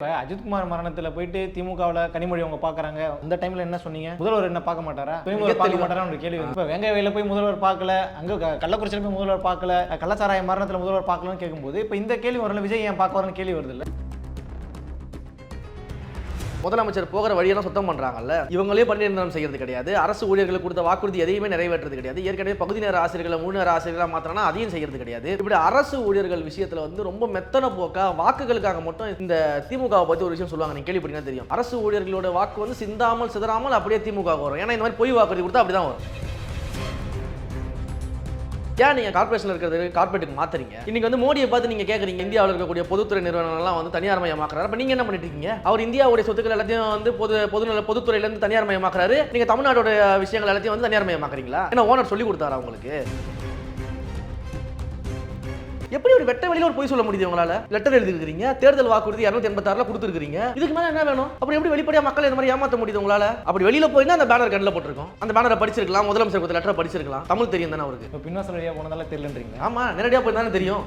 இப்போ அஜித்குமார் மரணத்தில் போயிட்டு திமுகவில் கனிமொழி அவங்க பார்க்குறாங்க அந்த டைமில் என்ன சொன்னீங்க? முதல்வர் என்ன பார்க்க மாட்டாரா? துணைமுதல்வர் பார்க்க மாட்டாரான்னு ஒரு கேள்வி இப்போ வெங்காய வயலில் போய் முதல்வர் பார்க்கல அங்கே கள்ளக்குறிச்சியில் போய் முதல்வர் பார்க்கல கள்ளச்சாராய மரணத்தில் முதல்வர் பார்க்கலன்னு கேட்கும்போது இப்போ இந்த கேள்வி வரல விஜய் ஏன் பார்க்க வரன்னு கேள்வி வருது இல்லை? முதலமைச்சர் போகிற வழியெல்லாம் சுத்தம் பண்றாங்கல்ல? இவங்களே பணி நிரந்தரம் செய்யறது கிடையாது. அரசு ஊழியர்களுக்கு கொடுத்த வாக்குறுதி எதையுமே நிறைவேற்றுறது கிடையாது. ஏற்கனவே பகுதி நேர ஆசிரியர்களை முழு நேர ஆசிரியர்களாக மாத்திரனா அதையும் செய்யறது கிடையாது. இப்படி அரசு ஊழியர்கள் விஷயத்துல வந்து ரொம்ப மெத்தன போக்கா வாக்குகளுக்காக மட்டும் இந்த திமுகவை பத்தி ஒரு விஷயம் சொல்லுவாங்க. நீங்க கேள்விப்பட்டீங்கன்னா தெரியும். அரசு ஊழியர்களோட வாக்கு வந்து சிந்தாமல் சிதறாமல் அப்படியே திமுக வரும். ஏன்னா இந்த மாதிரி பொய் வாக்குறுதி கொடுத்தா அப்படிதான் வரும். ஏன் நீங்கள் கார்பரேஷனில் இருக்கிறது கார்பரேட்டுக்கு மாத்துறீங்க? இன்னைக்கு வந்து மோடியை பார்த்து நீங்கள் கேட்குறீங்க இந்தியாவில் இருக்கக்கூடிய பொதுத்துறை நிறுவனங்கள்லாம் வந்து தனியார் மயமாக்குறாரு அப்போ நீங்கள் என்ன பண்ணிட்டு இருக்கீங்க? அவர் இந்தியாவுடைய சொத்துக்கள் எல்லாத்தையும் வந்து பொது பொதுநல பொதுத்துறையிலேருந்து தனியார் மயமாக்குறாரு நீங்கள் தமிழ்நாடோட விஷயங்கள் எல்லாத்தையும் வந்து தனியார் மயமாக்குறீங்களா ஏன்னா ஓனர் சொல்லி கொடுத்தாரா உங்களுக்கு? எப்படி ஒரு வெட்ட வெளியில ஒரு பொய் சொல்ல முடியுது உங்களால லெட்டர் எழுதிருக்கீங்க தேர்தல் வாக்குறுதி இரநூத்தி எண்பத்தாறுல கொடுத்துருக்கீங்க இதுக்கு மேல என்ன வேணும்? அப்புறம் எப்படி வெளிப்படையா மக்கள் இந்த மாதிரி ஏமாத்த முடியுது உங்களால? அப்படி வெளியில போயினா அந்த பேனர் கண்ணில் போட்டிருக்கோம். அந்த பேனரை படிச்சிருக்கலாம் முதலமைச்சர் கொடுத்த லெட்டரை படிச்சிருக்கலாம். தமிழ் தெரியும் தானே அவருக்கு? பின்வாசல் வழியாக போனதால தெரியலன்றீங்க. ஆமா நேரடியாக போய் தானே தெரியும்.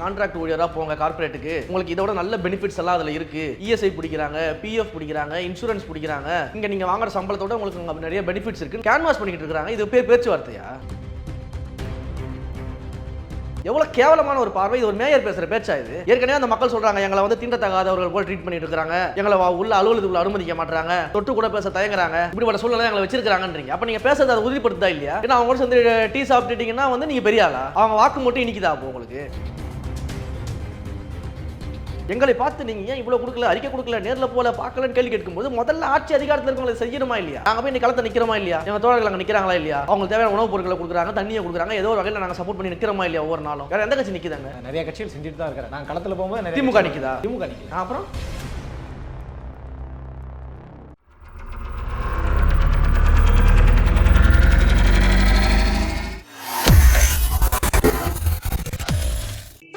கான்ட்ராக்ட் ஊழியராக போங்க கார்ப்பரேட்டுக்கு உங்களுக்கு இதோட நல்ல பெனிஃபிட்ஸ் எல்லாம் அதில் இருக்கு. இஎஸ்ஐ பிடிக்கிறாங்க பிஎஃப் பிடிக்கிறாங்க இன்சூரன்ஸ் பிடிக்கிறாங்க. இங்க நீங்க வாங்குற சம்பளத்தோட உங்களுக்கு நிறைய பெனிஃபிட்ஸ் இருக்கு. கேன்வாஸ் பண்ணிக்கிட்டு இருக்காங்க இது பேர் பேச்சுவார்த்தையா? எவ்வளவு கேவலமான ஒரு பார்வை. இது ஒரு மேயர் பேசுற பேச்சா இது? ஏற்கனவே அந்த மக்கள் சொல்றாங்க எங்களை வந்து தீண்டத்தகாதவர்கள் போல் ட்ரீட் பண்ணிட்டு இருக்காங்க. எங்களை உள்ள அலுவலகத்துக்குள்ள அனுமதிக்க மாட்டாங்க தொட்டு கூட பேச தயங்குறாங்க. இப்படிப்பட்ட சூழ்நிலை எங்களை வச்சிருக்காங்கன்றீங்க அப்ப நீங்க பேசுறது அதை உறுதிப்படுத்தா இல்லையா? ஏன்னா அவங்க கூட சேர்ந்து டீ சாப்பிட்டுட்டீங்கன்னா வந்து நீங்க பெரிய ஆளா? அவங்க வாக்கு மட்டும் இனிக்குதா அப்போ உங்களுக்கு? எங்களை பார்த்து நீங்க ஏன் இவ்வளவு கொடுக்கல அறிக்கை கொடுக்கல நேர்ல போல பார்க்கலன்னு கேள்வி கேட்கும்போது முதல்ல ஆட்சி அதிகாரத்தில் இருக்கவங்களை செய்யணுமா இல்லையா? நாங்க போய் நீ களத்தை நிக்கிறோமா இல்லையா? எங்க தோழர்கள் அங்க நிக்கிறாங்களா இல்லையா? அவங்களுக்கு தேவையான உணவுப் பொருட்களை கொடுக்குறாங்க தண்ணியை கொடுக்குறாங்க ஏதோ ஒரு வகையில் நாங்க சப்போர்ட் பண்ணி நிக்கிறோமா இல்லையா ஒவ்வொரு நாளும்? வேற எந்த கட்சி நிக்குதாங்க நிறைய கட்சிகள் செஞ்சுட்டு தான் இருக்கிறேன். நான் களத்தில் போகும்போது திமுக நிக்குதா? திமுக நிற்குது அப்புறம்?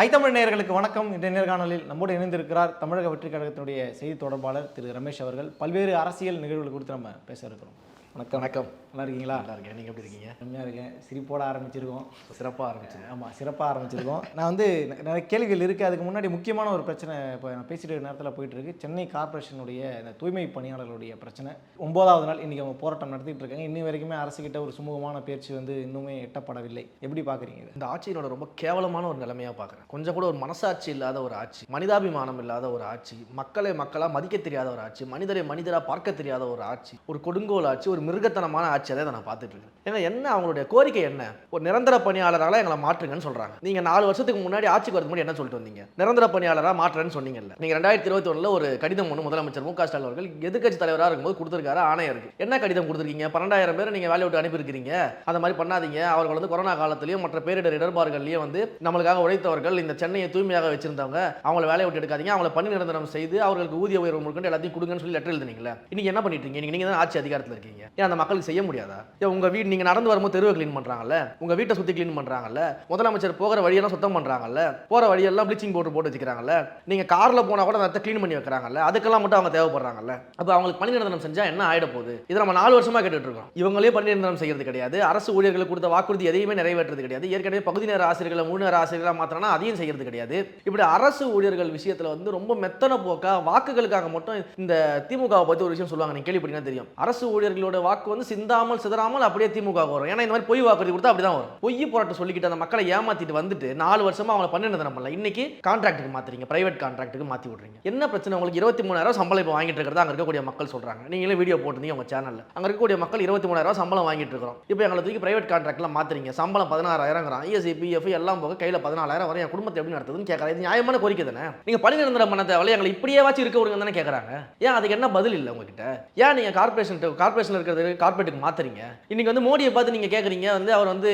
ஐத்தமிழ் நேயர்களுக்கு வணக்கம். இன்றைய நேர்காணலில் நம்மோடு இணைந்திருக்கிறார் தமிழக வெற்றி கழகத்தினுடைய செய்தி தொடர்பாளர் திரு ரமேஷ் அவர்கள். பல்வேறு அரசியல் நிகழ்வுகள் குறித்து நம்ம பேச இருக்கிறோம். வணக்கம் வணக்கம். நல்லா இருக்கீங்களா? நல்லா இருக்கேன். நீங்க எப்படி இருக்கீங்க? செம்மையாக இருக்கேன். சிரிப்போட ஆரம்பிச்சிருக்கோம். சிறப்பா ஆரம்பிச்சு ஆமாம் சிறப்பாக ஆரம்பிச்சிருக்கோம். நான் வந்து நிறைய கேள்விகள் இருக்குது அதுக்கு முன்னாடி முக்கியமான ஒரு பிரச்சனை இப்போ நான் பேசிட்டு நேரத்தில் போயிட்டு இருக்கு. சென்னை கார்ப்பரேஷனுடைய இந்த தூய்மை பணியாளர்களுடைய பிரச்சனை. ஒன்பதாவது நாள் இன்றைக்கி அவங்க போராட்டம் நடத்திட்டு இருக்காங்க. இன்னி வரைக்குமே அரசுகிட்ட ஒரு சுமூகமான பேச்சு வந்து இன்னுமே எட்டப்படவில்லை. எப்படி பார்க்குறீங்க இந்த ஆட்சியினோட ரொம்ப கேவலமான ஒரு நிலைமையா பார்க்குறேன் கொஞ்சம் கூட ஒரு மனசாட்சி இல்லாத ஒரு ஆட்சி மனிதாபிமானம் இல்லாத ஒரு ஆட்சி மக்களை மக்களா மதிக்க தெரியாத ஒரு ஆட்சி மனிதரை மனிதரா பார்க்க தெரியாத ஒரு ஆட்சி ஒரு கொடுங்கோல் ஆட்சி ஒரு மிருகத்தனமான ஆட்சியை தான் நான் பார்த்துட்டு இருக்கேன். ஏன்னா என்ன? அவங்களுடைய கோரிக்கை என்ன? ஒரு நிரந்தர பணியாளராக எங்களை மாற்றுங்கன்னு சொல்றாங்க. நீங்க நாலு வருஷத்துக்கு முன்னாடி ஆட்சிக்கு வரதுக்கு முன்னாடி என்ன சொல்லிட்டு வந்தீங்க? நிரந்தர பணியாளராக மாற்றுறேன்னு சொன்னீங்கல்ல. நீங்க ரெண்டாயிரத்தி இருபத்தி ஒன்றில் ஒரு கடிதம் ஒன்று முதலமைச்சர் மு க ஸ்டாலின் அவர்கள் எதிர்க்கட்சி தலைவராக இருக்கும்போது கொடுத்துருக்காரு ஆணையருக்கு. என்ன கடிதம் கொடுத்துருக்கீங்க? பன்னெண்டாயிரம் பேர் நீங்க வேலையை விட்டு அனுப்பியிருக்கிறீங்க. அந்த மாதிரி பண்ணாதீங்க. அவர்கள் வந்து கொரோனா காலத்திலையும் மற்ற பேரிடர் இடர்பாடுகள்லையும் வந்து நம்மளுக்காக உழைத்தவர்கள் இந்த சென்னையை தூய்மையாக வச்சிருந்தவங்க. அவங்கள வேலையை விட்டு எடுக்காதீங்க. அவங்கள பணி நிரந்தரம் செய்து அவர்களுக்கு ஊதிய உயர்வு முழுக்கண்டு எல்லாத்தையும் கொடுங்கன்னு சொல்லி லெட்டர் எழுதுனீங்களே இன்னைக்கு என்ன பண்ணிட்டு இருக்கீங்க? நீங்க தான் ஆட்சி அதிகாரத்தில் இருக்கீங்க. ஏன் அந்த மக்களுக்கு செய்ய முடியாதா? ஏன் உங்கள் வீடு நீங்கள் நடந்து வரும்போது தெருவை க்ளீன் பண்ணுறாங்கல்ல உங்கள் வீட்டை சுற்றி க்ளீன் பண்ணுறாங்கல்ல முதலமைச்சர் போகிற வழியெல்லாம் சுத்தம் பண்ணுறாங்கல்ல போகிற வழியெல்லாம் ப்ளீச்சிங் பவுடர் போட்டு வச்சுக்கிறாங்கல்ல? நீங்கள் காரில் போனால் கூட அந்த க்ளீன் பண்ணி வைக்கிறாங்கல்ல? அதுக்கெல்லாம் மட்டும் அவங்க தேவைப்படுறாங்கல்ல? அப்போ அவங்களுக்கு பணி நிரந்தரம் செஞ்சால் என்ன ஆகிட போகுது? இதை நம்ம நாலு வருஷமாக கேட்டுட்டு இருக்கோம். இவங்களே பணி நிரந்தரம் செய்யறது கிடையாது. அரசு ஊழியர்களுக்கு கொடுத்த வாக்குறுதி எதையுமே நிறைவேற்றுறது கிடையாது. ஏற்கனவே பகுதி நேர ஆசிரியர்களை முழு நேர ஆசிரியர்களாக மாத்திரம்னா அதையும் செய்யறது கிடையாது. இப்படி அரசு ஊழியர்கள் விஷயத்தில் வந்து ரொம்ப மெத்தன போக்கா வாக்குகளுக்காக மட்டும் இந்த திமுகவை பற்றி ஒரு விஷயம் சொல்லுவாங்க. நீங்கள் கேள்விப்பட்டீங்கன்னா தெரியும். அரசு ஊழியர்களோட வாக்கு வந்து சிந்தாமல் சிதறாமல் அப்படியே திமுக வரும். ஏன்னா இந்த மாதிரி பொய் வாக்குறுதி கொடுத்தா அப்படிதான் வரும். பொய் போராட்டம் சொல்லிக்கிட்டு அந்த மக்களை ஏமாத்திட்டு வந்துட்டு நாலு வருஷமா அவங்களை பண்ணி நம்மள இன்னைக்கு கான்ட்ராக்ட்டுக்கு மாத்துறீங்க. பிரைவேட் கான்ட்ராக்ட்டுக்கு மாத்தி விடுறீங்க. என்ன பிரச்சனை உங்களுக்கு? இருபத்தி மூணாயிரம் சம்பளம் இப்போ வாங்கிட்டு இருக்கிறதா அங்க இருக்கக்கூடிய மக்கள் சொல்றாங்க. நீங்களே வீடியோ போட்டிருந்தீங்க உங்க சேனல்ல அங்க இருக்கக்கூடிய மக்கள் இருபத்தி மூணாயிரம் சம்பளம் வாங்கிட்டு இருக்கிறோம். இப்போ எங்களை தூக்கி பிரைவேட் கான்ட்ராக்ட்லாம் மாத்துறீங்க. சம்பளம் பதினாறாயிரம் இஎஸ்ஐ பிஎஃப் எல்லாம் போக கையில பதினாலாயிரம் வரும். என் குடும்பத்தை எப்படி நடத்துதுன்னு கேட்கறாங்க இது நியாயமான கோரிக்கை தானே? நீங்க பணி நிரந்தரம் பண்ண தேவையில்ல. எங்களை இப்படியே வாச்சு இருக்க விடுங்க தானே கேட்கறாங்க ஏன் அதுக்கு என்ன பதில் இல்லை உங்ககிட்ட? ஏன் நீங்க கார்பரேஷன் கார்பரேஷன்ல இருக்க இருக்கிறது கார்பரேட்டுக்கு மாத்துறீங்க. இன்னைக்கு வந்து மோடியை பார்த்து நீங்க கேட்குறீங்க வந்து அவர் வந்து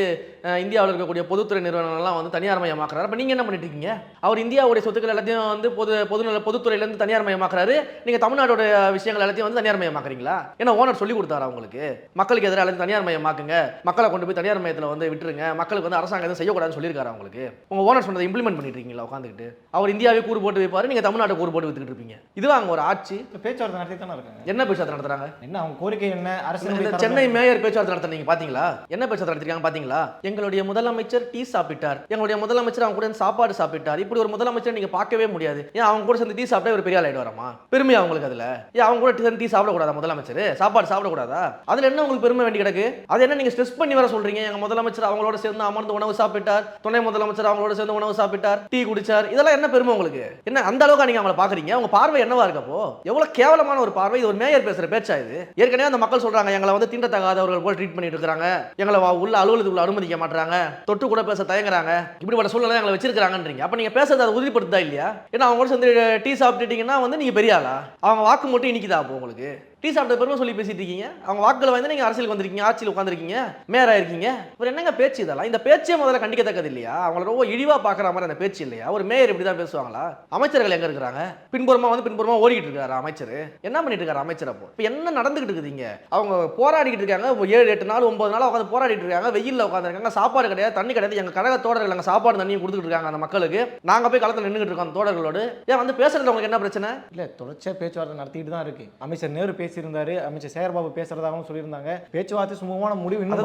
இந்தியாவில் இருக்கக்கூடிய பொதுத்துறை நிறுவனங்கள்லாம் வந்து தனியார் மயமாக்குறாரு அப்ப நீங்க என்ன பண்ணிட்டு இருக்கீங்க அவர் இந்தியாவுடைய சொத்துக்கள் எல்லாத்தையும் வந்து பொது பொதுநல பொதுத்துறையிலேருந்து தனியார் மயமாக்குறாரு நீங்க தமிழ்நாடோட விஷயங்கள் எல்லாத்தையும் வந்து தனியார் மயமாக்குறீங்களா ஏன்னா ஓனர் சொல்லி கொடுத்தாரா உங்களுக்கு? மக்களுக்கு எதிராக எல்லாத்தையும் தனியார் மயமாக்குங்க மக்களை கொண்டு போய் தனியார் மயத்தில் வந்து விட்டுருங்க. மக்களுக்கு வந்து அரசாங்கம் எதுவும் செய்யக்கூடாதுன்னு சொல்லியிருக்காரு உங்களுக்கு? உங்க ஓனர் சொன்னதை இம்ப்ளிமெண்ட் பண்ணிட்டு இருக்கீங்களா உட்காந்துக்கிட்டு? அவர் இந்தியாவே கூறு போட்டு வைப்பாரு நீங்க தமிழ்நாட்டை கூறு போட்டு வித்துக்கிட்டு இருப்பீங்க. இதுதான் அங்க ஒரு ஆட்சி. இப்ப பேச்சுவார்த்தை நடத்தி தானே இருக்காங்க. என்ன பேச்சுவார்த்தை நடத்துறாங்க? என்ன அவங்க கோரிக்கை என்ன? அரசு சென்னை மேயர் பேச்சுவார்த்தை நடத்த நீங்க பாத்தீங்களா? என்ன பேச்சுவார்த்தை நடத்திருக்காங்க பாத்தீங்களா? எங்களுடைய முதலமைச்சர் டீ சாப்பிட்டார். எங்களுடைய முதலமைச்சர் அவங்க கூட சாப்பாடு சாப்பிட்டார். இப்படி ஒரு முதலமைச்சர் நீங்க பார்க்கவே முடியாது. ஏன் அவங்க கூட சேர்ந்து டீ சாப்பிட்டா ஒரு பெரிய ஆள் ஆயிடுவாராமா பெருமையா அவங்களுக்கு அதுல? ஏன் அவங்க கூட சேர்ந்து டீ சாப்பிடக்கூடாதா முதலமைச்சர்? சாப்பாடு சாப்பிடக்கூடாதா? அதுல என்ன உங்களுக்கு பெருமை வேண்டி கிடக்கு? அது என்ன நீங்க ஸ்ட்ரெஸ் பண்ணி வர சொல்றீங்க? எங்க முதலமைச்சர் அவங்களோட சேர்ந்து அமர்ந்து உணவு சாப்பிட்டார். துணை முதலமைச்சர் அவங்களோட சேர்ந்து உணவு சாப்பிட்டார். டீ குடிச்சார். இதெல்லாம் என்ன பெருமை உங்களுக்கு? என்ன அந்த அளவுக்கு நீங்க அவங்கள பாக்குறீங்க? உங்க பார்வை என்னவா இருக்கப்போ எவ்வளவு கேவலமான ஒரு பார்வை. இது ஒரு மேயர் பேசுற பேச்சா இது? ஏற்கனவே அந்த மக்கள் சொல்றாங்க எங்களை வந்து தீண்டத்தகாதவர்கள் போல் ட்ரீட் பண்ணிட்டு இருக்காங்க எங்களை உள்ள அலுவலகத்துக்குள்ள அனுமதிக்க மாட்டாங்க தொட்டு கூட பேச தயங்குறாங்க. இப்படிப்பட்ட சூழ்நிலை எங்களை வச்சிருக்காங்கன்றீங்க அப்ப நீங்க பேசுறது அதை உறுதிப்படுத்தா இல்லையா? ஏன்னா அவங்க கூட சேர்ந்து டீ சாப்பிட்டுட்டீங்கன்னா வந்து நீங்க பெரிய ஆளா? அவங்க வாக்கு மட்டும் இனிக்குதா அப்போ உங்களுக்கு? டீ சாப்பிட்ட பெருமை சொல்லி பேசிட்டு இருக்கீங்க. அவங்க வாக்குகளை வந்து நீங்க அரசியலுக்கு வந்திருக்கீங்க ஆட்சியில் உட்காந்துருக்கீங்க மேயரா இருக்கீங்க. அப்புறம் என்னங்க பேச்சு இதெல்லாம்? இந்த பேச்சே முதல்ல கண்டிக்கத்தக்கது இல்லையா? அவங்கள ரொம்ப இழிவா பாக்குற மாதிரி அந்த பேச்சு இல்லையா? ஒரு மேயர் இப்படி தான் பேசுவாங்களா? அமைச்சர்கள் எங்க இருக்கிறாங்க? பின்புறமா வந்து பின்புறமா ஓடிக்கிட்டு இருக்காரு அமைச்சர். என்ன பண்ணிட்டு இருக்காரு அமைச்சர் அப்போ? இப்போ என்ன நடந்துகிட்டு இருக்குதுங்க அவங்க போராடிக்கிட்டு இருக்காங்க. ஒரு ஏழு எட்டு நாள் ஒன்பது நாள் உட்காந்து போராடிட்டு இருக்காங்க. வெயிலில் உட்காந்துருக்காங்க சாப்பாடு கிடையாது தண்ணி கிடையாது. எங்க கழக தோழர்கள் அங்க சாப்பாடு தண்ணியும் கொடுத்துட்டு இருக்காங்க அந்த மக்களுக்கு. நாங்க போய் களத்தில் நின்றுட்டு இருக்கோம் அந்த தோழர்களோடு. ஏன் வந்து பேசுறது உங்களுக்கு என்ன பிரச்சனை? இல்ல தொடர்ச்சியா பேச்சுவார்த்தை நடத்திட்டு தான் இருக்கு. அமைச்சர் நேரு பேசியிருந்தாரு. அமைச்சர் சேகர்பாபு பேசுறதாகவும் சொல்லியிருந்தாங்க. பேச்சுவார்த்தை சுமூகமான முடிவு. இன்னும்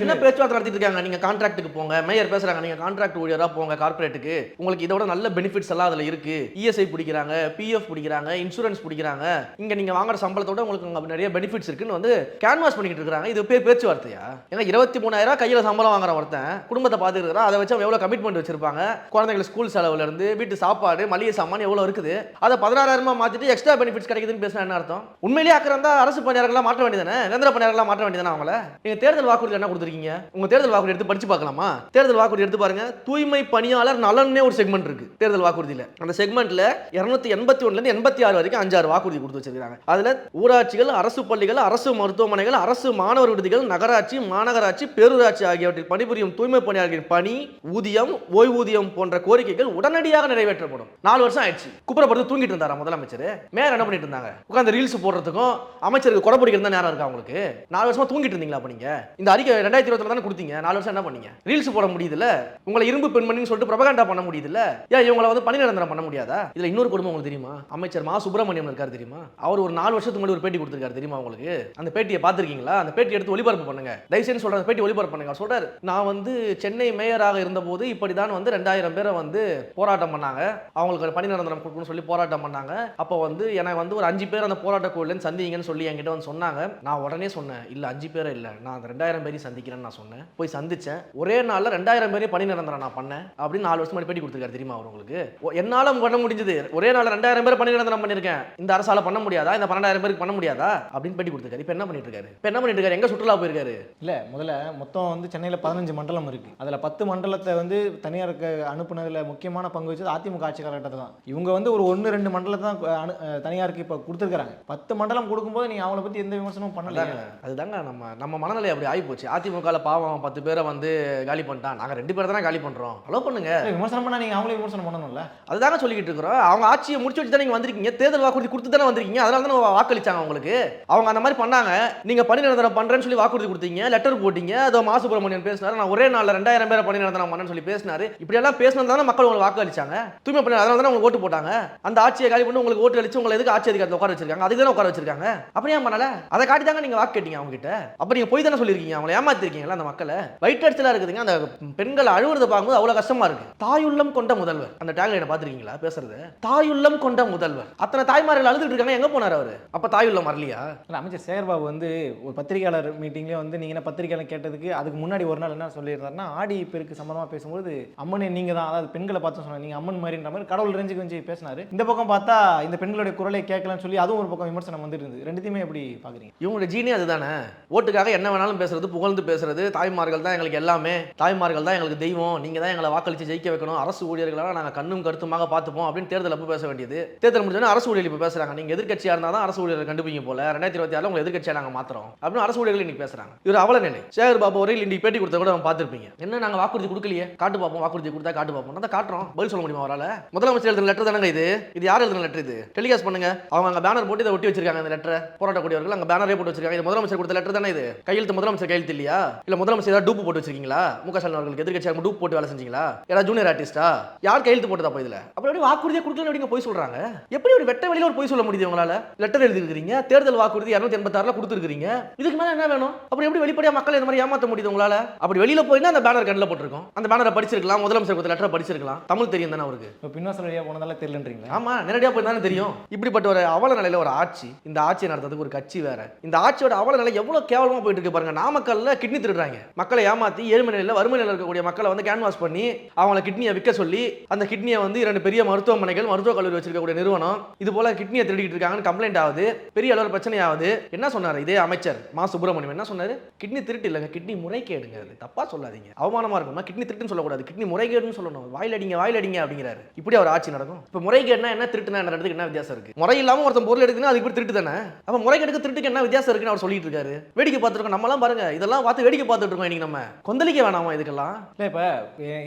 என்ன. பேச்சுவார்த்தை நடத்திட்டு இருக்காங்க? நீங்க கான்ட்ராக்ட்டுக்கு போங்க. மேயர் பேசுறாங்க. நீங்க கான்ட்ராக்ட் ஊழியரா போங்க கார்ப்பரேட்டுக்கு உங்களுக்கு இதோட நல்ல பெனிஃபிட்ஸ் எல்லாம் அதுல இருக்கு. இஎஸ்ஐ பிடிக்கிறாங்க பிஎஃப் பிடிக்கிறாங்க இன்சூரன்ஸ் பிடிக்கிறாங்க. இங்க நீங்க வாங்குற சம்பளத்தோட உங்களுக்கு நிறைய பெனிஃபிட்ஸ் இருக்குன்னு வந்து கேன்வாஸ் பண்ணிக்கிட்டு இருக்காங்க இது பேர் பேச்சுவார்த்தையா? ஏங்க இருபத்தி மூணாயிரம் கையில சம்பளம் வாங்குற ஒருத்தன் குடும்பத்தை பார்த்துக்கிறான் அதை வச்சு அவன் எவ்வளவு கமிட்மெண்ட் வச்சிருப்பாங்க? குழந்தைங்களுக்கு ஸ்கூல் செலவுல இருந்து வீட்டு சாப்பாடு மளிகை சாமான் எவ்வளவு இருக்குது? அதை பதினாறாயிரமா மாத்திட்டு எக்ஸ்ட்ரா பெனிஃபிட்ஸ் கிடைக்குதுன்னு பேசினா என்ன அர்த்தம்? உண்மையிலேயே அக்கறம் தான் அரசு பணியாளர்களாக மாற்ற வேண்டியதானே நிரந்தர பணியாளர்களாக மாற்ற வேண்டியதானே அவங்கள? நீங்கள் தேர்தல் வாக்குறுதி என்ன கொடுத்துருக்கீங்க? உங்க தேர்தல் வாக்குறுதி எடுத்து படிச்சு பார்க்கலாமா? தேர்தல் வாக்குறுதி எடுத்து பாருங்க. தூய்மை பணியாளர் நலன்னே ஒரு செக்மெண்ட் இருக்கு. தேர்தல் வாக்குறுதியில. அந்த செக்மெண்ட்ல இரநூத்தி எண்பத்தி ஒண்ணுல இருந்து எண்பத்தி ஆறு வரைக்கும் அஞ்சாறு வாக்குறுதி கொடுத்து வச்சிருக்காங்க. அதில் ஊராட்சிகள் அரசு பள்ளிகள் அரசு மருத்துவமனைகள் அரசு மாணவர் விடுதிகள் நகராட்சி மாநகராட்சி பேரூராட்சி ஆகியவற்றில் பணிபுரியும் தூய்மை பணியாளர்களின் பணி ஊதியம் ஓய்வூதியம் போன்ற கோரிக்கைகள் உடனடியாக நிறைவேற்றப்படும். நாலு வருஷம் ஆயிடுச்சு. குப்புறப்படுத்து தூங்கிட்டு இருந்தாரா முதலமைச்சர்? மேயர் என்ன பண்ணிட்டு இருந்தாங்க? உட்காந்து ரீல்ஸ் போடுறதுக்கும் அமைச்சருக்கு கொடை பிடிக்கிறது தான் நேரம் இருக்கா உங்களுக்கு? நாலு வருஷமா தூங்கிட்டு இருந்தீங்களா அப்ப நீங்க? இந்த அறிக்கை ரெண்டாயிரத்தி இருபத்தி தானே கொடுத்தீங்க. நாலு வருஷம் என்ன பண்ணீங்க? ரீல்ஸ் போட முடியுதுல்ல? உங்களை இரும்பு பெண்மணின்னு சொல்லிட்டு பிரபகாண்டா பண்ண முடியுதுல்ல? ஏன் இவங்களை வந்து பணி நிரந்தரம் பண்ண முடியாதா? இதுல இன்னொரு குடும்பம் உங்களுக்கு தெரியுமா? அமைச்சர் மா. சுப்பிரமணியம் இருக்காரு தெரியுமா? அவர் ஒரு நாலு வருஷத்துக்கு முன்னாடி ஒரு பேட்டி கொடுத்திருக்காரு தெரியுமா உங்களுக்கு? அந்த பேட்டியை பார்த்துருக்கீங்களா? அந்த பேட்டி எடுத்து ஒளிபரப்பு பண்ணுங்க. தயவுசெய்து சொல்ற அந்த பேட்டி ஒளிபரப்பு பண்ணுங்க. அவர் சொல்றாரு நான் வந்து சென்னை மேயராக இருந்தபோது இப்படி தான் வந்து ரெண்டாயிரம் பேரை வந்து போராட்டம் பண்ணாங்க. அவங்களுக்கு பணி நிரந்தரம் கொடுக்கணும்னு சொல்லி போராட்டம் பண்ணாங்க. அப்போ வந்து எனக்கு வந்து ஒரு அஞ்சு பேர் அந்த போராட்ட கோயிலேருந்து சந்திங்கன்னு சொல்லி என்கிட்ட வந்து சொன்னாங்க. நான் உடனே சொன்னேன் இல்ல அஞ்சு பேரை இல்லை. நான் அந்த ரெண்டாயிரம் பேரையும் சந்திக்கிறேன்னு நான் சொன்னேன். போய் சந்திச்சேன். ஒரே நாளில் ரெண்டாயிரம் பேரையும் பணி நிரந்தரம் நான் பண்ணேன். அப்படின்னு நாலு வருஷம் முன்னாடி பேட்டி கொடுத்துருக்காரு தெரியுமா அவர் உங்களுக்கு? என்னால பண்ண முடிஞ்சது. ஒரே நாள் ரெண்டாயிரம் பேர் பணி நிரந்தரம் பண்ணிருக்கேன். இந்த அரசால பண்ண முடியாதா? இந்த பன்னெண்டாயிரம் பேருக்கு பண்ண முடியாதா? அப்படின்னு பேட்டி கொடுத்துருக்காரு. இப்போ என்ன பண்ணிட்டு இருக்காரு? இப்போ என்ன பண்ணிட்டு இருக்காரு? எங்கே சுற்றுலா போயிருக்காரு? இல்லை முதல்ல மொத்தம் வந்து சென்னையில் பதினஞ்சு மண்டலம் இருக்கு. அதில் பத்து மண்டலத்தை வந்து தனியாருக்கு அனுப்புனதில் முக்கியமான பங்கு வச்சது அதிமுக ஆட்சி காலகட்டத்தில் தான் இவங்க வந்து ஒரு ஒன்று ரெண்டு மண்டலத்தை தான் தனியாருக்கு இப்போ கொடுத்துருக்காங்க பத்து மண்டலம் கொடுக்கும்போது நீங்க அவங்கள பத்தி எந்த விமர்சனமும் பண்ணல அதாங்க அதுதாங்க நம்ம நம்ம மனநிலை அப்படி ஆகி போச்சு அதிமுகல பாவம் பத்து பேரை வந்து காலி பண்ணிட்டான். நாங்க ரெண்டு பேரை தானே காலி பண்றோம். ஹலோ பண்ணுங்க. விமர்சனம் பண்ணா நீங்க அவங்களே விமர்சனம் பண்ணணும்ல? அதுதாங்க சொல்லிக்கிட்டு இருக்கிறோம். அவங்க ஆட்சியை முடிச்சு வச்சு தானே நீங்க வந்திருக்கீங்க. தேர்தல் வாக்குறுதி கொடுத்து தானே வந்திருக்கீங்க. அதனால தானே வாக்களிச்சாங்க உங்களுக்கு? அவங்க அந்த மாதிரி பண்ணாங்க. நீங்க பணி நிரந்தரம் பண்றேன்னு சொல்லி வாக்குறுதி கொடுத்தீங்க. லெட்டர் போட்டீங்க. அதோ மா சுப்பிரமணியன் பேசினாரு. நான் ஒரே நாள்ல ரெண்டாயிரம் பேரை பணி நிரந்தரம் பண்ணேன்னு சொல்லி பேசினாரு. இப்படி எல்லாம் பேசினது தானே மக்கள் உங்களுக்கு வாக்களிச்சாங்க. தூய்மை பண்ணி அதனால தானே உங்களுக்கு ஓட்டு போட்டாங்க. அந்த ஆட்சியை காலி பண்ணி உங்களுக்கு ஓட்டு அளிச்சு உங்களை எதுக்கு ஆட்சி அதிகாரத்தில் உட்கார வச்சிருக்காங்க? அதுக்கு தானே உட்கார வச்சிருக்காங்க. அப்படி ஏன் பண்ணல? அதை காட்டி தாங்க நீங்க வாக்கு கேட்டீங்க அவங்க கிட்ட அப்ப நீங்க போய் தானே சொல்லியிருக்கீங்க. அவங்களை ஏமாத்திருக்கீங்களா அந்த மக்களை. வயிற்றெடுச்சலா இருக்குதுங்க. அந்த பெண்கள் அழுவுறதை பார்க்கும்போது அவ்வளவு கஷ்டமா இருக்கு. தாயுள்ளம் கொண்ட முதல்வர். அந்த டேக்லைனை பாத்திருக்கீங்களா பேசுறது. தாயுள்ளம் கொண்ட முதல்வர். அத்தனை தாய்மார்கள் அழுதுட்டு இருக்காங்க. எங்க போனார் அவரு? அப்ப தாயுள்ளம் வரலையா? அமைச்சர் சேர்பாபு வந்து ஒரு பத்திரிகையாளர் மீட்டிங்லேயே வந்து நீங்க என்ன பத்திரிகையாளர் கேட்டதுக்கு அதுக்கு முன்னாடி ஒரு நாள் என்ன சொல்லியிருந்தாருன்னா ஆடி பெருக்கு சம்பந்தமா பேசும்போது அம்மனே நீங்க தான் அதாவது பெண்களை பார்த்து சொன்னாங்க. நீங்க அம்மன் மாதிரின்ற மாதிரி கடவுள் ரேஞ்சுக்கு கொஞ்சம் பேசினாரு. இந்த பக்கம் பார்த்தா இந்த பெண்களுடைய குரலை கேட்கலன்னு சொல்லி அதுவும் ஒரு பக்கம் விமர்சனம் விமர்சனம் வந்துட்டு இருந்தது ரெண்டுத்தையுமே எப்படி பார்க்குறீங்க இவங்களோட ஜீனே அதுதானே. ஓட்டுக்காக என்ன வேணாலும் பேசுறது புகழ்ந்து பேசுறது தாய்மார்கள் தான் எங்களுக்கு எல்லாமே. தாய்மார்கள் தான் எங்களுக்கு தெய்வம். நீங்க தான் எங்களை வாக்களிச்சு ஜெயிக்க வைக்கணும். அரசு ஊழியர்களாக நாங்கள் கண்ணும் கருத்துமாக பார்த்துப்போம் அப்படின்னு தேர்தல் அப்போ பேச வேண்டியது. தேர்தல் முடிஞ்சோன்னா அரசு ஊழியர் இப்போ பேசுறாங்க. நீங்க எதிர்க்கட்சியா இருந்தால் தான் அரசு ஊழியர்கள் கண்டுபிடிங்க போல. ரெண்டாயிரத்தி இருபத்தி ஆறு உங்களை எதிர்க்கட்சியா நாங்கள் மாத்திரம் அப்படின்னு அரசு ஊழியர்கள் இன்னைக்கு பேசுறாங்க. இவர் அவல நிலை. சேகர் பாபு வரையில் இன்னைக்கு பேட்டி கொடுத்த கூட அவன் பார்த்துருப்பீங்க. என்ன நாங்கள் வாக்குறுதி கொடுக்கலையே? காட்டு பார்ப்போம் வாக்குறுதி கொடுத்தா காட்டு பார்ப்போம் அதை காட்டுறோம். பதில் சொல்ல முடியுமா அவரால்? முதலமைச்சர் எழுதின லெட்டர் தானங்க இது? இது யார் எழுதின லெட்டர் இது? டெலிகாஸ்ட் பண்ணுங்க. அவங்க அங்க பேனர் போட்டு இதை ஒட்டி வச்சிருக்காங்க. இந்த லெட்டரை போராட்டக்கூடியவர்கள் அங்க பேனரே போட்டு வச்சிருக்காங்க. இது முதலமைச்சர் கொடுத்த லெட்டர் தானே இது? கையெழுத்து முதலமைச்சர் கையெழுத்து இல்லையா? இல்ல முதலமைச்சர் ஏதாவது டூப்பு போட்டு வச்சிருக்கீங்களா? முக ஸ்டாலின் அவர்களுக்கு எதிர்க்கட்சியாக டூப் போட்டு வேலை செஞ்சீங்களா? யாராவது ஜூனியர் ஆர்டிஸ்டா யார் கையெழுத்து போட்டதா போய் இதுல? அப்புறம் எப்படி வாக்குறுதியை கொடுக்கல எப்படிங்க போய் சொல்றாங்க? எப்படி ஒரு வெட்ட வெளியில ஒரு போய் சொல்ல முடியுது உங்களால லெட்டர் எழுதிருக்கீங்க தேர்தல் வாக்குறுதி இரநூத்தி எண்பத்தாறுல கொடுத்துருக்கீங்க இதுக்கு மேல என்ன வேணும்? அப்புறம் எப்படி வெளிப்படையா மக்கள் இந்த மாதிரி ஏமாத்த முடியுது உங்களால? அப்படி வெளியில போயினா அந்த பேனர் கண்ணில் போட்டிருக்கோம். அந்த பேனரை படிச்சிருக்கலாம் முதலமைச்சர் கொடுத்த லெட்டரை படிச்சிருக்கலாம். தமிழ் தெரியும் தானே அவருக்கு? இப்போ பின்வாசல் வழியாக போனதால தெரியலன்றீங்களா. ஆமா நேரடியா போய் தானே தெரியும். இப்படிப்பட்ட ஒரு அவல நிலையில ஒரு ஆட்சி இந்த ஆட்சியை நடத்துறதுக்கு ஒரு கட்சி வேற. இந்த ஆட்சியோட அவல நிலை எவ்வளவு கேவலமா போயிட்டு இருக்கு பாருங்க. நாமக்கல்ல கிட்னி திருடுறாங்க. மக்களை ஏமாத்தி ஏழ்மை நிலையில வறுமை நிலையில இருக்கக்கூடிய மக்களை வந்து கேன்வாஸ் பண்ணி அவங்கள கிட்னியை விற்க சொல்லி அந்த கிட்னியை வந்து இரண்டு பெரிய மருத்துவமனைகள் மருத்துவக் கல்லூரி வச்சிருக்கக்கூடிய நிறுவனம் இது போல கிட்னியை திருடிக்கிட்டு இருக்காங்கன்னு கம்ப்ளைண்ட் ஆகுது. பெரிய அளவில் பிரச்சனை ஆகுது. என்ன சொன்னாரு? இதே அமைச்சர் மா. சுப்பிரமணியம் என்ன சொன்னாரு? கிட்னி திருட்டு இல்லைங்க. கிட்னி முறைகேடுங்க. அது தப்பா சொல்லாதீங்க. அவமானமா இருக்கணும் கிட்னி திருட்டுன்னு சொல்லக்கூடாது. கிட்னி முறைகேடுன்னு சொல்லணும். வாயில் அடிங்க வாயில் அடிங்க அப்படிங்கிறாரு. இப்படி அவர் ஆட்சி நடக்கும். இப்போ முறைகேடுனா என்ன? திருட்டுனா என்ன? ரெண்டுக்கு என்ன வித்தியாசம் இருக்கு? முறை இல்லாமல் ஒருத்தன் பொருள் எடுக்குன்னா அதுக்கு பேர் திருட்டு தானே? அப்ப முறைகேடுக்கு திருட்டுக்கு என்ன வித்தியாசம் இருக்குன்னு அவர் சொல்லிட்டு இருக்காரு. வேடிக்கை பார்த்துருக்கோம் நம்மலாம் பாருங்க இதெல்லாம் பார்த்து வேடிக்கை பார்த்துட்டு இருக்கோம் இன்னைக்கு நம்ம. கொந்தளிக்க வேணாமா இதுக்கெல்லாம்? இல்லை இப்போ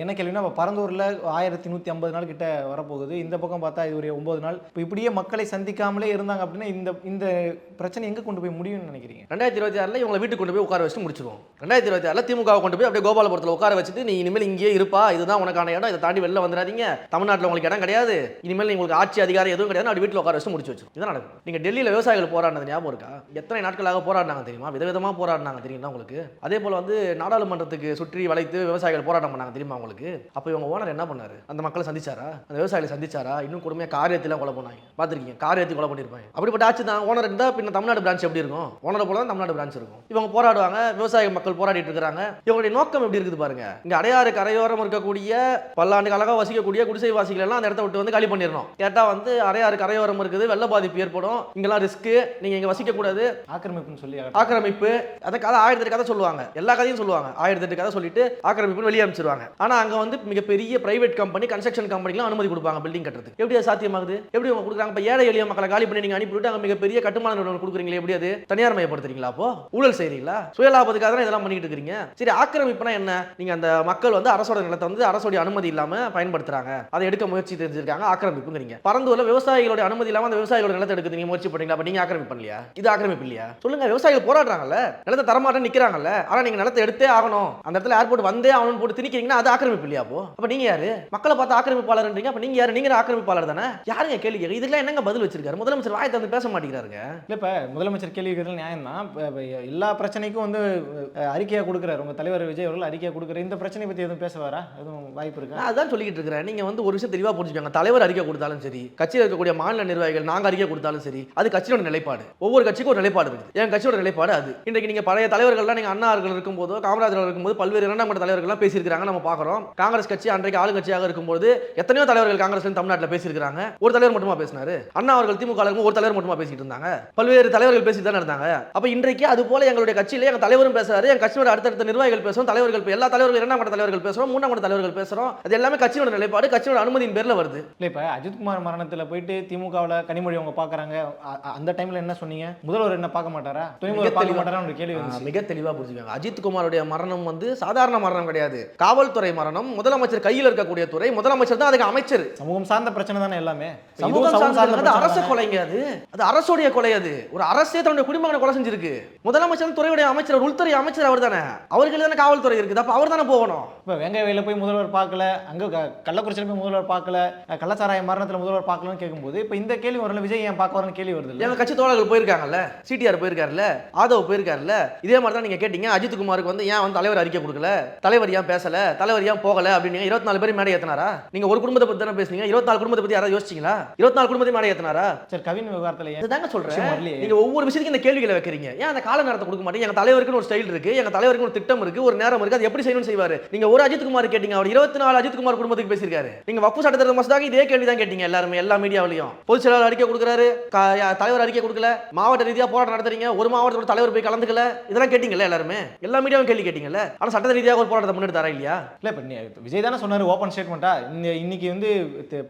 என்ன கேள்வினா இப்போ பரந்தூரில் ஆயிரத்தி நூற்றி ஐம்பது நாள் கிட்ட வரப்போகுது. இந்த பக்கம் பார்த்தா இது ஒரு ஒம்பது நாள். இப்போ இப்படியே மக்களை சந்திக்காமலே இருந்தாங்க அப்படின்னா இந்த இந்த பிரச்சனை எங்கே கொண்டு போய் முடியும்னு நினைக்கிறீங்க? ரெண்டாயிரத்தி இருபத்தி ஆறில் இவங்களை வீட்டுக்கு கொண்டு போய் உட்கார வச்சுட்டு முடிச்சிருவோம். ரெண்டாயிரத்தி இருபத்தி ஆறில் திமுக கொண்டு போய் அப்படியே கோபாலபுரத்தில் உட்கார வச்சுட்டு நீ இனிமேல் இங்கேயே இருப்பா. இதுதான் உனக்கான இடம். இதை தாண்டி வெளில வந்துடாதீங்க. தமிழ்நாட்டில் உங்களுக்கு இடம் கிடையாது. இனிமேல் உங்களுக்கு ஆட்சி அதிகாரம் எதுவும் கிடையாது அப்படி வீட்டில் உட்கார வச்சு முடிச்சு வச்சு இதான் நடக்கும். நீங்கள் டெல்லியில் விவசாயிகள் போராடினது ஞாபகம் இருக்கா? எத்தனை நாட்களாக போராடினாங்க தெரியுமா? விதவிதமாக போராடினாங்க தெரியுமா உங்களுக்கு? அதே போல் வந்து நாடாளுமன்றத்துக்கு சுற்றி வளைத்து விவசாயிகள் போராட்டம் பண்ணாங்க தெரியுமா உங்களுக்கு? அப்போ இவங்க ஓனர் என்ன பண்ணாரு? அந்த மக்களை சந்திச்சாரா? அந்த விவசாயிகளை சந்திச்சாரா? இன்னும் கொடுமையாக காரியத்தில் கொலை பண்ணாங்க. பார்த்துருக்கீங்க. காரியத்தை கொலை பண்ணியிருப்பாங்க அப்படிப்பட்ட ஆட்சி தான். ஓனர் இருந்தால் பின்ன தமிழ்நாடு பிரான்ச் எப்படி இருக்கும்? ஓனரை போல தான் தமிழ்நாடு பிரான்ச் இருக்கும். இவங்க போராடுவாங்க. விவசாய மக்கள் போராடிட்டு இருக்காங்க இவங்களுடைய நோக்கம் எப்படி இருக்குது பாருங்க? இங்க அடையாறு கரையோரம் இருக்கக்கூடிய பல்லாண்டு காலமாக வசிக்கக்கூடிய குடிசை வாசிகள் எல்லாம் அந்த இடத்த விட்டு வந்து காலி பண்ணிடணும். கேட்டால் வந்து அடையாறு கரையோரம் இருக்குது. வெள்ள பாதிப்பு ஏற்படும். இங்கெல்லாம் ரிஸ்க் நீங்க இங்க வசிக்க கூடாது ஆக்கிரமிப்புன்னு சொல்லி ஆக்கிரமிப்பு அதை கதை ஆயிரத்தி எட்டு கதை சொல்லுவாங்க. எல்லா கதையும் சொல்லுவாங்க. ஆயிரத்தி எட்டு கதை சொல்லிட்டு ஆக்கிரமிப்புன்னு வெளியே அனுப்பிச்சிருவாங்க ஆனா அங்க வந்து மிகப்பெரிய பிரைவேட் கம்பெனி கன்ஸ்ட்ரக்ஷன் கம்பெனிலாம் அனுமதி கொடுப்பாங்க பில்டிங் கட்டுறதுக்கு. எப்படி அது சாத்தியமாகுது? எப்படி அவங்க கொடுக்குறாங்க? இப்போ ஏழை எளிய மக்களை காலி பண்ணி நீங்க அனுப்பிவிட்டு அங்க மிகப்பெரிய கட்டுமான நிறுவனம் கொடுக்குறீங்களே எப்படி அது? தனியார் மயப்படுத்துறீங்களா அப்போ? ஊழல் செய்றீங்களா? சுயலாபத்துக்காக தான் இதெல்லாம் பண்ணிட்டு இருக்கீங்க. சரி ஆக்கிரமிப்புனா என்ன? நீங்க அந்த மக்கள் வந்து அரசோட நிலத்தை வந்து அரசோட அனுமதி இல்லாம பயன்படுத்துறாங்க. அதை எடுக்க முயற்சி தெரிஞ்சிருக்காங்க ஆக்கிரமிப்புங்கிறீங்க. பரந்தூர்ல விவசாயிகளோட அனுமதி இல்லாம அந்த விவசாயிகளோட நிலத்தை எடுக்க நீங்க முயற்சி பண்ணீங்களா அப்ப நீங்க ஆக்கிரமிப்பு பண்ணலையா இது ஆக்கிரமிப்பு இல்லையா சொல்லுங்க விவசாயிகள் போராடுறாங்கல்ல? நிலத்தை தரமாட்டேன் நிக்கிறாங்கல்ல? ஆனா நீங்க நிலத்தை எடுத்தே ஆகணும். அந்த இடத்துல ஏர்போர்ட் வந்தே ஆகணும்னு போட்டு திணிக்கிறீங்கன்னா அது ஆக்கிரமிப்பு இல்லையா அப்போ? அப்ப நீங்க யாரு? மக்களை பார்த்து ஆக்கிரமிப்பாளர்ன்றீங்க. அப்ப நீங்க யாரு? நீங்க ஆக்கிரமிப்பாளர் தானே? யாருங்க கேள்வி கேட்க இதுக்கெல்லாம் என்னங்க பதில் வச்சிருக்காரு? முதலமைச்சர் வாயை தந்து பேச மாட்டேங்கிறாருங்க. இல்லை இப்போ முதலமைச்சர் கேள்வி நியாயம் தான் எல்லா பிரச்சனைக்கும் வந்து அஹ், அறிக்கையா கொடுக்குறாரு. உங்கள் தலைவர் விஜய் அவர்கள் அறிக்கையா கொடுக்குற இந்த பிரச்சனை பற்றி எதுவும் பேச வரா? எதுவும் வாய்ப்பு இருக்கா? அதான் சொல்லிக்கிட்டு இருக்கிறேன். நீங்க வந்து ஒரு விஷயம் தெளிவா புரிஞ்சுக்கோங்க. தலைவர் அறிக்கை கொடுத்தாலும் சரி கட்சியில் இருக்கக்கூடிய மாநில நிர்வாகிகள் நாங்க அறிக்கை கொடுத்தாலும் சரி அது கட்சியோட நிலைப்பாடு. ஒவ்வொரு கட்சிக்கும் ஒரு நிலைப்பாடு இருக்குது. என் கட்சியோட நிலைப்பாடு அது. இன்றைக்கு நீங்க பழைய தலைவர்கள்லாம் நீங்க அண்ணா அவர்கள் இருக்கும்போதோ காமராஜர் இருக்கும்போது பல்வேறு இரண்டாம் கட்ட தலைவர்கள்லாம் பேசியிருக்காங்க நம்ம பார்க்குறோம். காங்கிரஸ் கட்சி அன்றைக்கு ஆளுங்கட்சியாக இருக்கும்போது எத்தனையோ தலைவர்கள் காங்கிரஸ் தமிழ்நாட்டில் பேசியிருக்காங்க ஒரு தலைவர் மட்டுமா பேசினாரு? அண்ணா அவர்கள் திமுக ஒரு தலைவர் மட்டுமா பேசிட்டு இருந்தாங்க. பல்வேறு தலைவர்கள் பேசிட்டு தானே இருந்தாங்க. அப்ப இன்றைக்கு அது போல எங்களுடைய கட்சியில எங்க தலைவரும் பேசுறாரு என் கட்சியோட அடுத்தடுத்த நிர்வாகிகள் பேசுறோம் தலைவர்கள் எல்லா தலைவர்கள் இரண்டாம் கட்ட தலைவர்கள் பேசுறோம் மூணாம் கட்ட தலைவர்கள் பேசுறோம். அது எல்லாமே கட்சியோட நிலைப்பாடு கட்சியோட அனுமதியின் பேர்ல வருது. இல்ல இப்ப அஜித்குமார் மரணத்துல போயிட்டு திமுகவில் கனிமொழி அவங்க பாக்குறாங்க. அந்த டைமில் என்ன சொன்னீங்க? முதல்வர் என்ன பார்க்க மாட்டாரா? துணை மிக முதல்வர் பார்க்க தெளிவா- மாட்டாரான்னு ஒரு கேள்வி மிக தெளிவா புரிஞ்சுக்கோங்க. அஜித் குமாருடைய மரணம் வந்து சாதாரண மரணம் கிடையாது. காவல்துறை மரணம் முதலமைச்சர் கையில் இருக்கக்கூடிய துறை முதலமைச்சர் தான் அதுக்கு அமைச்சர். சமூகம் சார்ந்த பிரச்சனை தானே எல்லாமே? சமூகம் பிரச்சனை அரச? கொலைங்க அது. அது அரசுடைய கொலை அது. ஒரு அரசே தன்னுடைய குடிமகனை கொலை செஞ்சிருக்கு. முதலமைச்சர் துறையுடைய அமைச்சர் உள்துறை அமைச்சர் அவர் தானே. அவருக்கு தானே காவல்துறை இருக்குது. அப்ப அவர் தானே போகணும். இப்போ வெங்காய வயலில் போய் முதல்வர் பார்க்கல அங்கே கள்ளக்குறிச்சியில் போய் முதல்வர் பார்க்கல கள்ளச்சாராய மரணத்தில் முதல்வர் பார்க்கலன்னு கேட்கும்போது இப்போ இந்த கேள்வி வரல விஜய் ஏன் பார்க்க வரன்னு கேள்வி வருது? எங்க கட்சி தோழர்கள் போயிருக்காங்கல்ல? சிடிஆர் போயிருக்காருல்ல? ஆதவ் போயிருக்காருல்ல? இதே மாதிரி தான் நீங்க கேட்டீங்க. அஜித் குமாருக்கு வந்து ஏன் வந்து தலைவர் அறிக்கை கொடுக்கல? தலைவர் ஏன் பேசல? தலைவர் ஏன் போகல? அப்படின்னு இருபத்தி நாலு பேர் மேடை ஏத்தினாரா? நீங்க ஒரு குடும்பத்தை பத்தி தானே பேசுனீங்க? இருபத்தி நாலு குடும்பத்தை பத்தி யாராவது யோசிச்சீங்களா? இருபத்தி நாலு குடும்பத்தையும் மேடை ஏத்தினாரா? சரி கவின் விவகாரத்தில் விஷயம் சொல்றேன். நீங்க ஒவ்வொரு விஷயத்துக்கும் இந்த கேள்விகளை வைக்கிறீங்க. ஏன் அந்த கால நேரத்தை கொடுக்க மாட்டீங்க? எங்க தலைவருக்குன்னு ஒரு ஸ்டைல் இருக்கு. எங்க தலைவருக்கு ஒரு திட்டம் இருக்கு. ஒரு நேரம் இருக்கு. அது எப்படி செய்யணும்னு செய்வாரு? நீங்க ஒரு அஜித் குமார் கேட்டீங்க. அவர் இருபத்தி நாலு அஜித் குமார் குடும்பத்துக்கு பேசியிருக்காரு. நீங்க வப்பு சட்டத்திட்ட மசோதாக்கு இதே கேள்வி தான் கேட்டீங்க எல்லாருமே எல்லா மீடியாவிலையும். பொதுச் செயலாளர் அறிக்கை கொடுக்குறாரு. தலைவர் அறிக்கை கொடுக்கல? மாவட்ட ரீதியா போராட்டம் நடத்துறீங்க. ஒரு மாவட்டத்தோட தலைவர் போய் கலந்துக்கல? இதெல்லாம் கேட்டீங்கல்ல எல்லாருமே? எல்லா மீடியாவும் கேள்வி கேட்டீங்கல்ல? ஆனா சட்ட ரீதியாக ஒரு போராட்டத்தை முன்னெடுத்து தர இல்லையா? இல்லை இப்போ விஜய் தானே சொன்னார் ஓப்பன் ஸ்டேட்மெண்ட்டா இந்த இன்னைக்கு வந்து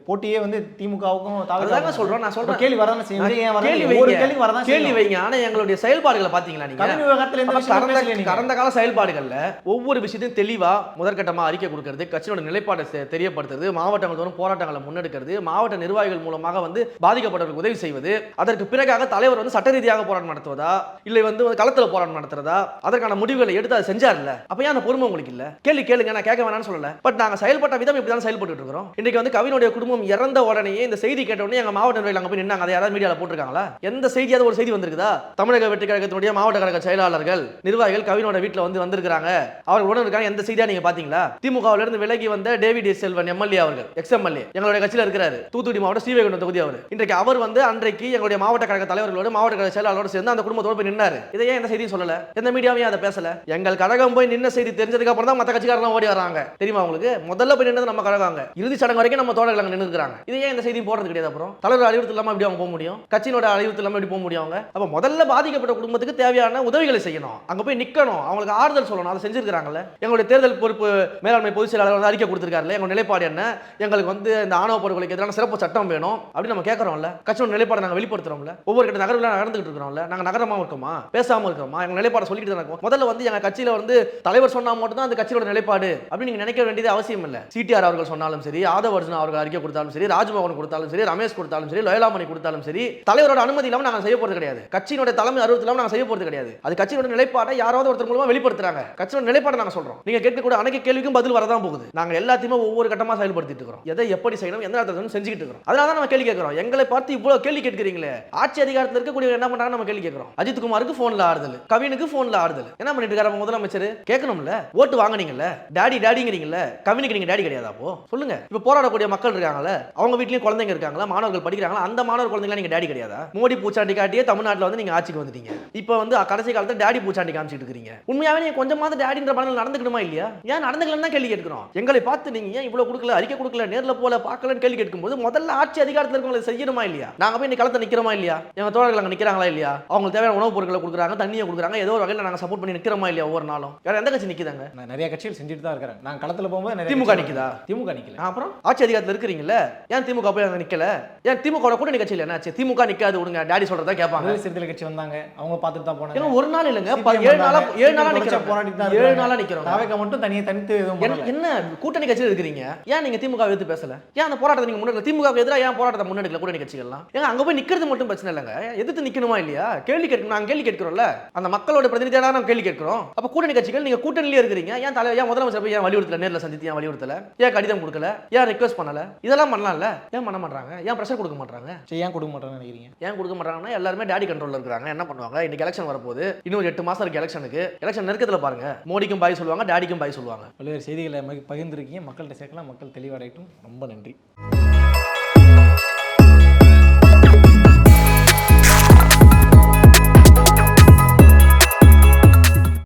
போட்டியே வந்து திமுகவுக்கும் அதுதாங்க சொல்றோம் நான் சொல்றேன். கேள்வி வரதானே செய்யும்? கேள்வி ஒரு வைங்க. கேள்வி வரதான் கேள்வி. வைங்க. ஆனா எங்களுடைய செயல்பாடுகளை பாத்தீங்களா நீங்க? கடன் விவகாரத்துல கடந்த கால செயல்பாடுகள்ல ஒவ்வொரு விஷயத்தையும் தெளிவா முதற்கட்டமா அறிக்கை கொடுக்கிறது கட்சியோட நிலைப்பாடை தெரியப்படுத்துறது மாவட்டங்கள் தோறும் போராட்டங்களை முன்னெடுக்கிறது மாவட்ட நிர்வாகிகள் மூலமாக வந்து பாதிக்கப்பட்டவர்களுக்கு உதவி செய்வது அதற்கு பிறகாக தலைவர் வந்து சட்ட ரீதியாக போராட்டம் நடத்துவதா? இல்லை வந்து களத்துல போராட்டம் நடத்துறதா? அதற்கான முடிவுகளை எடுத்து அதை செஞ்சார்ல? அப்ப ஏன் அந்த பொறுமை உங்களுக்கு இல்ல? கேள்வி கேளுங்க நான் கேட்க வேணாம்னு சொல்லல. பட் நாங்க செயல்பட்ட விதம் இப்படி தான் செயல்பட்டு இருக்கிறோம். இன்னைக்கு வந்து கவினுடைய குடும்பம் இறந்த உடனே இந்த செய்தி கேட்ட உடனே எங்க மாவட்ட நிர்வாகிகள் அங்க போய் நின்னாங்க. அதை யாராவது மீடியால போட்டிருக்காங்களா? எந்த செய்தியாவது ஒரு செய்தி வந்திருக்குதா? தமிழக வெற்றி கழகத்தினுடைய மாவட்ட கழக செயலாளர்கள் நிர்வாகிகள் கவினோட வீட்டில் வந்து வந்திருக்காங்க அவர்களுடன் இருக்காங்க. எந்த செய்தியா நீங்க பாத்தீங்களா? திமுகவில இருந்து விலகி வந்த டேவிட் செல்வன் எம்எல்ஏ அவர்கள் எக்ஸ் எம்எல்ஏ எங்களுடைய கட்சியில் இருக்கிறாரு. தூத்துக்குடி மாவட்டம் ஸ்ரீவைகுண்டம் தொகுதி அவர். இன்றைக்கு அவர் வந்து அன்றைக்கு எங்களுடைய மாவட்ட கழக தலைவர்களோடு மாவட்ட கழக செயலாளரோடு சேர்ந்து அந்த குடும்பத்தோடு போய் நின்னாரு. இதை ஏன் எந்த செய்தியும் சொல்லல? எந்த மீடியாவையும் அதை பேசல. எங்கள் கழகம் போய் நின்ன செய்தி தெரிஞ்சதுக்கு அப்புறம் தான் மற்ற கட்சிக்காரலாம் ஓடி வராங்க. தெரியுமா உங்களுக்கு? முதல்ல போய் நின்றது நம்ம கழகாங்க இறுதி சடங்கு வரைக்கும் நம்ம தோழர்கள் அங்க நின்று இருக்காங்க. இதை ஏன் இந்த செய்தியும் போடுறது கிடையாது அப்புறம்? தலைவர் அறிவுறுத்தல் இல்லாம எப்படி அவங்க போக முடியும்? கட்சியினோட அறிவுறுத்தல் இல்லாம எப்படி போக முடியும் அவங்க? அப்ப முதல்ல பாதிக்கப்பட்ட குடும்பத்துக்கு தேவையான உதவிகளை செய்யணும். அங்க போய் நிக்கணும். அவங்களுக்கு ஆறுதல் சொல்லணும். அதை செஞ்சிருக்காங்கல்ல எங்களுடைய தேர்தல் பொறுப்பு மேலாண்மை பொதுச் செயலாளர் வந்து அறிக்கை கொடுத்திருக்காருல்ல. எங்க நிலைப்பாடு என்ன? எங்களுக்கு வந்து இந்த ஆணவ படுகொலைக்கு எதிரான சிறப்பு சட்டம் வேணும். அப்படின்னு நம்ம கேட்கறோம்ல. கட்சியோட நிலைப்பாடை நாங்க வெளிப்படுத்துறோம்ல ஒவ்வொரு கிட்ட நகர்வுல நடந்துகிட்டு இருக்கிறோம்ல. நாங்க நகரமா இருக்கோமா? பேசாம இருக்கோமா? எங்க நிலைப்பாடு சொல்லிட்டு தான் இருக்கோம். முதல்ல வந்து எங்க கட்சியில வந்து தலைவர் சொன்னா மட்டும் தான் அந்த கட்சியோட நிலைப்பாடு அப்படின்னு நீங்க நினைக்க வேண்டியது அவசியம் இல்ல. சிடிஆர் அவர்கள் சொன்னாலும் சரி ஆதவ அர்ஜுனா அவர்கள் அறிக்கை கொடுத்தாலும் சரி ராஜ்மோகன் கொடுத்தாலும் சரி ரமேஷ் கொடுத்தாலும் சரி லோயலாமணி கொடுத்தாலும் சரி தலைவரோட அனுமதி இல்லாம நாங்க செய்ய போறது கிடையாது. கட்சியினுடைய தலைமை அறுபத்தி இல்லாம நாங்க செய்ய போறது கிடையாது. அது கட்சியோட நிலைப்பாடை யாராவது ஒருத்தர் மூலமா வெளிப்படுத்துறாங்க. கட்சியோட நிலைப்பாடை நாங்க சொல்றோம். நீங்க கேட்கக்கூடிய அனைத்து கேள்விக்கும் பதில் வரதான் போகுது. நாங்க எல்லாத்தையுமே ஒவ்வொரு கட்டமா செயல்படுத்திட்டு இருக்கிறோம். எதை எப்படி செய்யணும் எந்த நேரத்தில் செஞ்சுக்கிட்டு இருக்கிறோம். அதனால தான் நம்ம கேள்வி கேட்கிறோம். எங்களை பார்த்து இவ்வளவு கேள்வி கேட்கிறீங்களே. ஆட்சி அதிகாரத்தில் இருக்கக்கூடிய என்ன பண்றாங்க நம்ம கேள்வி கேட்கிறோம். அஜித் குமாருக்கு போன்ல ஆறுதல் கவினுக்கு போன்ல ஆறுதல். என்ன பண்ணிட்டு இருக்காரு முதலமைச்சர்? கேட்கணும்ல? ஓட்டு வாங்கினீங்கல்ல? டாடி டாடிங்கிறீங்கல்ல கவினுக்கு நீங்க டாடி கிடையாதா அப்போ? சொல்லுங்க. இப்ப போராடக்கூடிய மக்கள் இருக்காங்கல்ல அவங்க வீட்லயும் குழந்தைங்க இருக்காங்களா? மாணவர்கள் படிக்கிறாங்களா? அந்த மாணவர் குழந்தைங்களா நீங்க டாடி கிடையாதா? மோடி பூச்சாண்டி காட்டியே தமிழ்நாட்டுல வந்து நீங்க ஆட்சிக்கு வந்துட்டீங்க. இப்போ வந்து கடைசி காலத்துல டாடி பூச்சாண்டி காமிச்சிட்டு இருக்கீங்க. உண்மையாவே நீங்க கொஞ்சமாவது டாடின்ற படம் நடந்துக்கணுமா இல்லையா? ஏன் நடந்துக்கலன்னு கேள்வி கேட்கிறோம். எங்களை பார்த்து நீங்க ஏன் இவ்வளவு கொடுக்கல அறிக்கை கொடுக்கல நேர்ல போல பார்க்கலன்னு கேள்வி கேட்கும்போது முதல்ல ஆட்சி அதிகாரத்தில் இருக்கவங்களை செய்யணுமா இல்லையா? நாங்க போய் இந்த களத்தை நிக்கிறோமா இல்லையா? எங்க தோழர்கள் அங்க நிக்கிறாங்களா இல்லையா? அவங்களுக்கு தேவையான உணவுப் பொருட்களை கொடுக்குறாங்க தண்ணியை கொடுக்குறாங்க ஏதோ ஒரு வகையில் நாங்க சப்போர்ட் பண்ணி நிக்கிறோமா இல்லையா ஒவ்வொரு நாளும்? வேற எந்த கட்சி நிக்குதாங்க? நான் நிறைய கட்சிகள் செஞ்சுட்டு தான் இருக்கிறேன். நான் களத்துல போகும்போது திமுக நிக்குதா? திமுக நிக்கல. அப்புறம் ஆட்சி அதிகாரத்தில் இருக்கிறீங்கல்ல? ஏன் திமுக போய் அங்க நிக்கல? ஏன் திமுக கூட்டணி கட்சியில் என்னாச்சு திமுக நிக்காது விடுங்க டாடி சொல்றதா கேட்பாங்க. விடுதலை கட்சி வந்தாங்க. அவங்க பார்த்துட்டு தான் போனாங்க. ஒரு நாள் இல்லைங்க. ஏழு நாளா. ஏழு நாளா நிக்கிறோம். போராடிட்டு தான் ஏழு. நாளா நிக்கிறோம். தாவேக்கா மட்டும் தனியே தனித்து என்ன- கூட்டணி கட்சியில் இருக்கிறீங்க? ஏன் நீங்க திமுக எதிர்த்து பேசல? ஏன் அந்த போராட்டத்தை நீங்க முன்னெடுக்கல? திமுக எதிராக ஏன் போராட்டத்தை முன்னெடுக்கல கூட்டணி கட்சிகள்லாம்? ஏங்க அங்க போய் நிக்கிறது மட்டும் பிரச்சனை இல்லைங்க. எதிர்த்து நிக்கணுமா இல்லையா? கேள்வி கேட்கணும். நாங்க கேள்வி கேட்கிறோம்ல. அந்த மக்களோட பிரதிநிதியாக நம்ம கேள்வி கேட்கிறோம். அப்ப கூட்டணி கட்சிகள் நீங்க கூட்டணியிலே இருக்கிறீங்க. ஏன் தலைவர் ஏன் முதலமைச்சர் போய் ஏன் வலியுறுத்தல? நேர்ல சந்தித்து ஏன் வலியுறுத்தல? ஏன் கடிதம் கொடுக்கல? ஏன் ரிக்வஸ்ட் பண்ணல? இதெல்லாம் பண்ணலாம்ல. ஏன் பண்ண மாட்டாங்க ஏன் ப்ரெஷர் கொடுக்க மாட்டாங்க சரி, ஏன் கொடுக்க மாட்டேன்னு நினைக்கிறீங்க? ஏன் கொடுக்க மாட்டாங்கன்னா எல்லாருமே டேடி கண்ட்ரோல்ல இருக்காங்க என்ன பண்ணுவாங்க? இன்னைக்கு எலெக்ஷன் வரப்போகுது. இன்னும் ஒரு எட்டு மாசம் இருக்கு எலெக்ஷனுக்கு எலெக்ஷன் நெருக்கத்துல பாருங்க. மோடிக்கும் பாய் சொல்லுவாங்க டேடிக்கும் பாய் சொல்லுவாங்க. பல்வேறு செய்திகளை பகிர்ந்திருக்கீங்க. மக்கள்கிட்ட சேர்க்கலாம். மக்கள் தெளிவடையட்டும். ரொம்ப நன்றி.